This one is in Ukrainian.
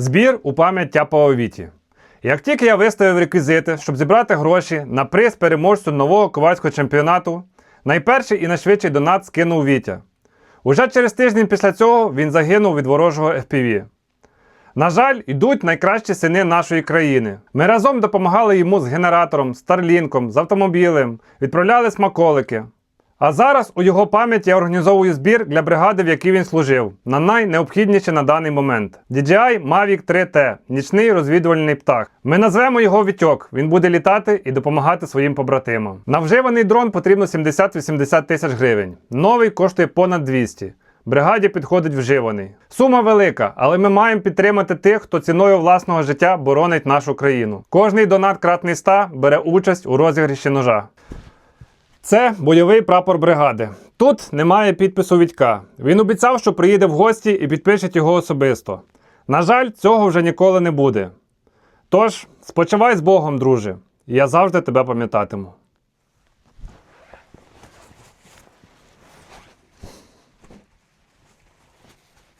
Збір у пам'ять Тяпова Віті. Як тільки я виставив реквізити, щоб зібрати гроші на приз переможцю нового ковальського чемпіонату, найперший і найшвидший донат скинув Вітя. Уже через тиждень після цього він загинув від ворожого FPV. На жаль, йдуть найкращі сини нашої країни. Ми разом допомагали йому з генератором, старлінком, з автомобілем, відправляли смаколики. А зараз у його пам'ять я організовую збір для бригади, в якій він служив, на найнеобхідніше на даний момент. DJI Mavic 3T нічний розвідувальний птах. Ми назвемо його Вітьок. Він буде літати і допомагати своїм побратимам. На вживаний дрон потрібно 70-80 тисяч гривень. Новий коштує понад 200. Бригаді підходить вживаний. Сума велика, але ми маємо підтримати тих, хто ціною власного життя боронить нашу країну. Кожний донат кратний 100 бере участь у розігріші ножа. Це бойовий прапор бригади. Тут немає підпису Вітька. Він обіцяв, що приїде в гості і підпишуть його особисто. На жаль, цього вже ніколи не буде. Тож, спочивай з Богом, друже. Я завжди тебе пам'ятатиму.